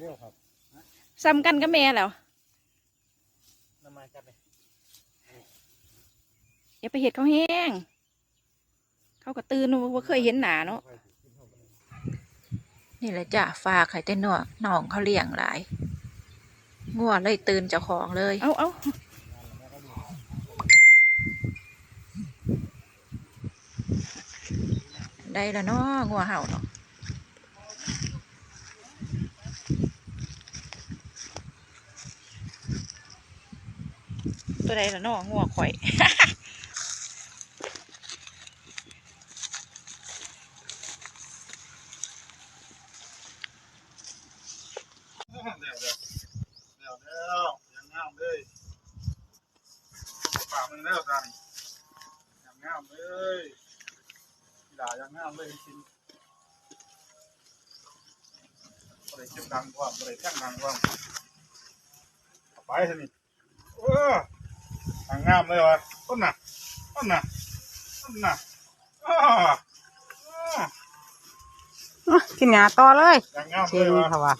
เร็วครับซ้ำกันกับแม่แล้วน้ำมันจับเลยอย่าไปเห็ดเขาแห้ง เขาก็ตื่นว่าเคยเห็นหนาเนาะนี่แหละจ้ะฝากไข่เต้นเนาะน้องเขาเลี้ยงหลายงัวเลยตื่นเจ้าของเลย เอาเอาได้แล้วเนาะงัวเห่าเนาะตัวใดละเนาะงัวข่อย เดี๋ยวเดี๋ยวเดี๋ยวเดี๋ยวเดี๋ยวยังงามเลยปากมึงแล้วกันยั งงามเลยด่ายังงามเลยจริงบริเก็บดังกว่าบริแท่งดังกว่าไปสินี่ เออยังงามเลยวะต้นน่ะต้นน่ะต้นน่ะอ้าอ้าอะกินหยาต่อเลยยังงามเก่เลงยวะค่ะว่ะ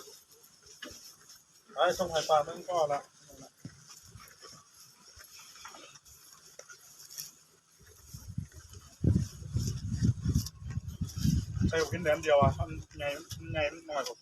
ไอ้ส่งไข่ปลามึงก็ละใช่กินแดนเดียวอะมันไงมันไงมันน้อยกว่า